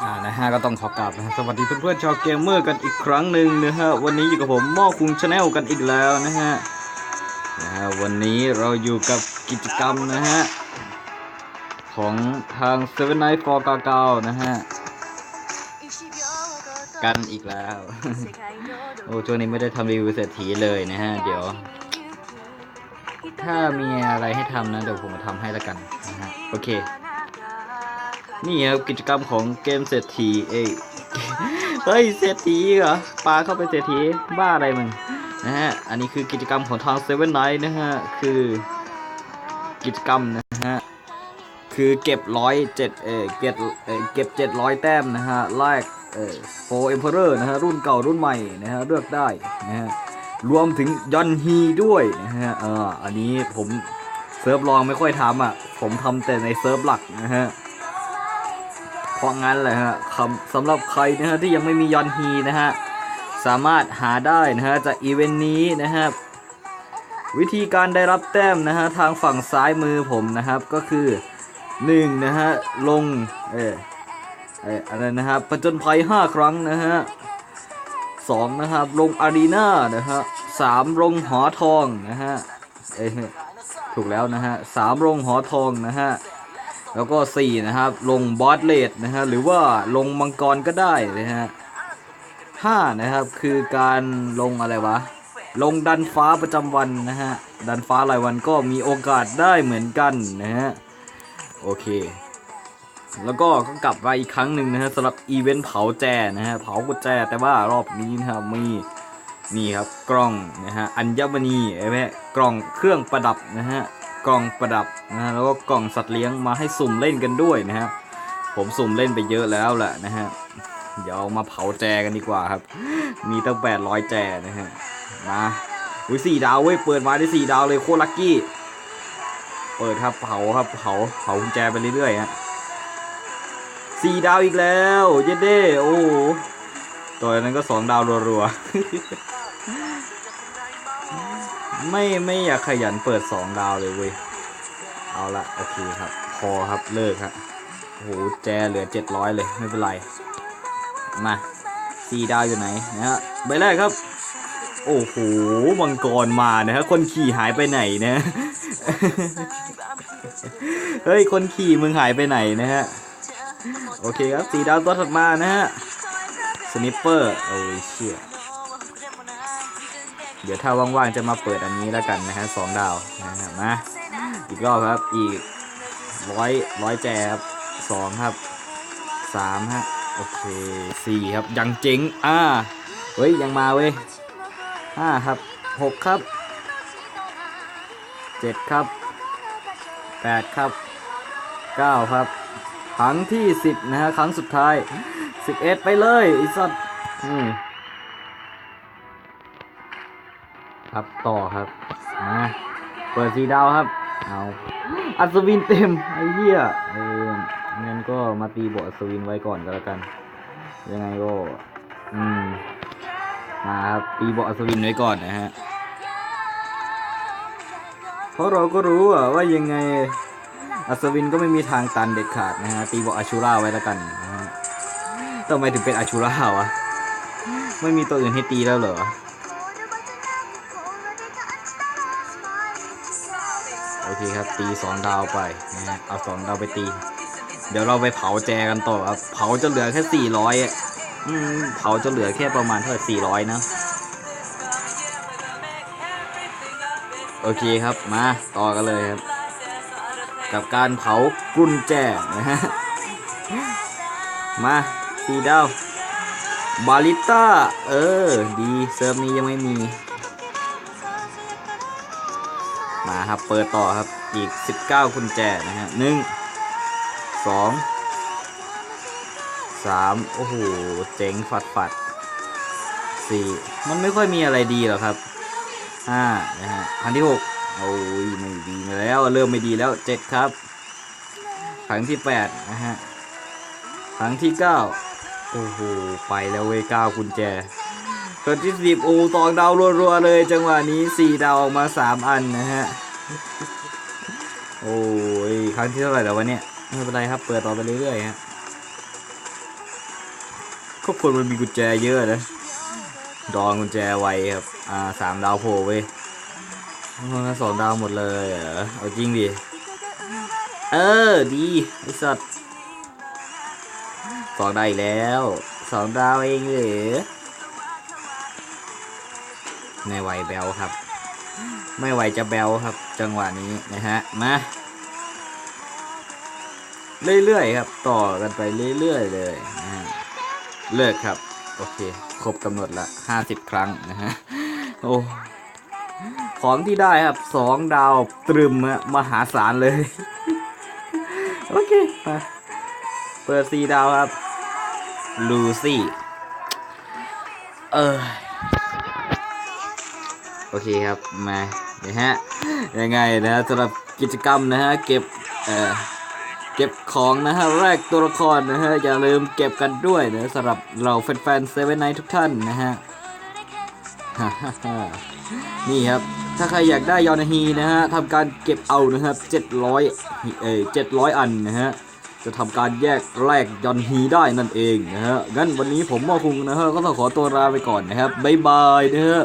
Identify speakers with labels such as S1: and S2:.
S1: อ่านะฮะก็ต้องขอกราบนะสวัสดีเพื่อนๆชาวเกมเมอร์กันอีกครั้งหนึ่งนะฮะวันนี้อยู่กับผมมอคุงชาแนลกันอีกแล้วนะฮะนะฮะวันนี้เราอยู่กับกิจกรรมนะฮะของทาง Seven Night for 99นะฮะกันอีกแล้ว โอ้ช่วงนี้ไม่ได้ทำรีวิวเศรษฐีเลยนะฮะเดี๋ยว ถ้ามีอะไรให้ทำนะเดี๋ยวผมมาทำให้ละกันนะฮะโอเค นี่ครับกิจกรรมของเกมเศรษฐีเอ้เฮ้ยเศรษฐีเหรอปลาเข้าไปเศรษฐีบ้าอะไรมึงนะฮะอันนี้คือกิจกรรมของทางเซเว่นไนท์นะฮะคือกิจกรรมนะฮะคือเก็บร้อยเจ็ดเออเก็บเออเก็บเจ็ดร้อยแต้มนะฮะแลกเออโฟเอ็มเพอร์นะฮะรุ่นเก่ารุ่นใหม่นะฮะเลือกได้นะฮะรวมถึงยอนฮีด้วยนะฮะเอออันนี้ผมเซิร์ฟรองไม่ค่อยทำอะผมทำแต่ในเซิร์ฟหลักนะฮะ ราะงั้นแหละฮะคำสำหรับใครนะฮะที่ยังไม่มียอนฮีนะฮะสามารถหาได้นะฮะจากอีเวนต์นี้นะครับวิธีการได้รับแต้มนะฮะทางฝั่งซ้ายมือผมนะครับก็คือ1นะฮะลงเออเอออะไรนะครับประจนภัย 5 ครั้งนะฮะสองนะครับลงอารีนานะฮะสามลงหอทองนะฮะเอ้ถูกแล้วนะฮะสามลงหอทองนะฮะ แล้วก็ 4 นะครับ ลงบอสเลดนะฮะหรือว่าลงมังกรก็ได้นะฮะ5นะครับคือการลงอะไรวะ ลงดันฟ้าประจำวันนะฮะ ดันฟ้ารายวันก็มีโอกาสได้เหมือนกันนะฮะ โอเค แล้วก็ก็กลับมาอีกครั้งหนึ่งนะฮะสำหรับอีเวนต์เผาแจนะฮะ เผากุญแจแต่ว่ารอบนี้นะครับมีนี่ครับกล้องนะฮะอัญมณีไอ้แม่กล่องเครื่องประดับนะฮะ กล่องประดับนะฮะแล้วก็กล่องสัตว์เลี้ยงมาให้สุ่มเล่นกันด้วยนะฮะผมสุ่มเล่นไปเยอะแล้วแหละนะฮะเดี๋ยวมาเผาแจกันดีกว่าครับ มีตั้งแปดร้อยแจนะฮะมาอุ้ยสี่ดาวเว้ยเปิดมาได้สี่ดาวเลยโคตรลัคกี้ เปิดครับเผาครับเผาเผากุญแจไปเรื่อยๆฮะสี่ดาวอีกแล้ว เย้เด้โอ้ตัวนั้นก็สองดาวรัวๆ ไม่ไม่อยากขยันเปิดสองดาวเลยเว้ย เอาละโอเคครับ พอครับเลิกครับโหแจเหลือเจ็ดร้อยเลยไม่เป็นไร มาสี่ดาวอยู่ไหนนะฮะใบแรกครับ โอ้โหมังกรมานะฮะคนขี่หายไปไหนนะเฮ้ยคนขี่มึงหายไปไหนนะฮะโอเคครับสีดาวตัวถัดมานะฮะสนิปเปอร์โอ้ยเชี่ย เดี๋ยวถ้าว่างๆจะมาเปิดอันนี้แล้วกันนะฮะสองดาวนะฮะมาอีกรอบครับอีกร้อยร้อยแจครับสองครับสามฮะโอเคสี่ครับยังเจ๋งอ่าเฮ้ยยังมาเว้ยห้าครับหกครับเจ็ดครับแปดครับเก้าครับครั้งที่สิบนะฮะครั้งสุดท้ายสิบเอ็ดไปเลยไอีสัตว์อืม ครับต่อครับมาเปิดสีดาวครับ เอาอัศวินเต็มไอ้เหี้ยเอองั้นก็มาตีบออัศวินไว้ก่อนก็แล้วกัน ยังไงก็ อืมมาครับตีบออัศวินไว้ก่อนนะฮะเพราะเราก็รู้ว่ายังไงอัศวินก็ไม่มีทางตันเด็ดขาดนะฮะตีบออาชูราไว้แล้วกันนะฮะทำไมถึงเป็นอาชูราวะ ไม่มีตัวอื่นให้ตีแล้วเหรอ เคครับ ตีสองดาวไปนะฮะเอาสองดาวไปตี เดี๋ยวเราไปเผาแจกันต่อครับ เผาจะเหลือแค่สี่ร้อยอืมเผาจะเหลือแค่ประมาณเท่าสี่ร้อยนะโอเคครับมาต่อกันเลยครับ กับการเผากุญแจนะฮะมาสีดาวบาลิต้า เออ ดี เซิร์ฟนี้ยังไม่มี มาครับเปิดต่อครับอีก 19 กุญแจนะฮะหนึ่งสองสามโอ้โหเจ๋งฝัดฝัดสี่มันไม่ค่อยมีอะไรดีหรอกครับห้านะฮะครั้งที่หกโอ้ยไม่ดีแล้วเริ่มไม่ดีแล้วเจ็ดครับ ครั้งที่แปดนะฮะครั้งที่เก้าโอ้โหไปแล้วเว้ยเก้ากุญแจ ครั้งที่สิบโอ้ตองดาวรัวๆเลย จังหวะนี้สี่ดาวออกมาสามอันนะฮะ โอ้ยครั้งที่เท่าไหร่แล้ววะเนี่ยไม่เป็นไรครับ เปิดต่อไปเรื่อยๆฮะก็คนมันมีกุญแจเยอะนะดองกุญแจไวครับ อ่าสามดาวโผล่เว้ยอ๋อสองดาวหมดเลยเหรอเอาจริงดิ เออ ดีไอสัตว์สองดาวอีกแล้วสองดาวเองเหรอ ไม่ไหวแบลครับ ไม่ไหวจะแบลครับ จังหวะนี้นะฮะมาเรื่อยๆครับ ต่อกันไปเรื่อยๆเลยนะฮะเลิกครับ โอเค ครบกำหนดละห้าสิบครั้งนะฮะโอ้ของที่ได้ครับสองดาวตรึมมหาศาลเลย โอเคมาเปิดสีดาวครับ ลูซี่ เออ โอเคครับมาเดี๋ยวฮะยังไงนะสำหรับกิจกรรมนะฮะเก็บเอ่อเก็บของนะฮะแรกตัวละครนะฮะอย่าลืมเก็บกันด้วยนะสำหรับเราแฟนๆเซเว่นไนทุกท่านนะฮะนี่ครับ ถ้าใครอยากได้ยอนาฮีนะฮะทำการเก็บเอานะครับ700เอ่อ700 อันนะฮะจะทำการแยกแลกยอนฮีได้นั่นเองนะฮะงั้นวันนี้ผมมอคุงนะฮะก็ต้องขอตัวลาไปก่อนนะครับบ๊ายบายนะฮะ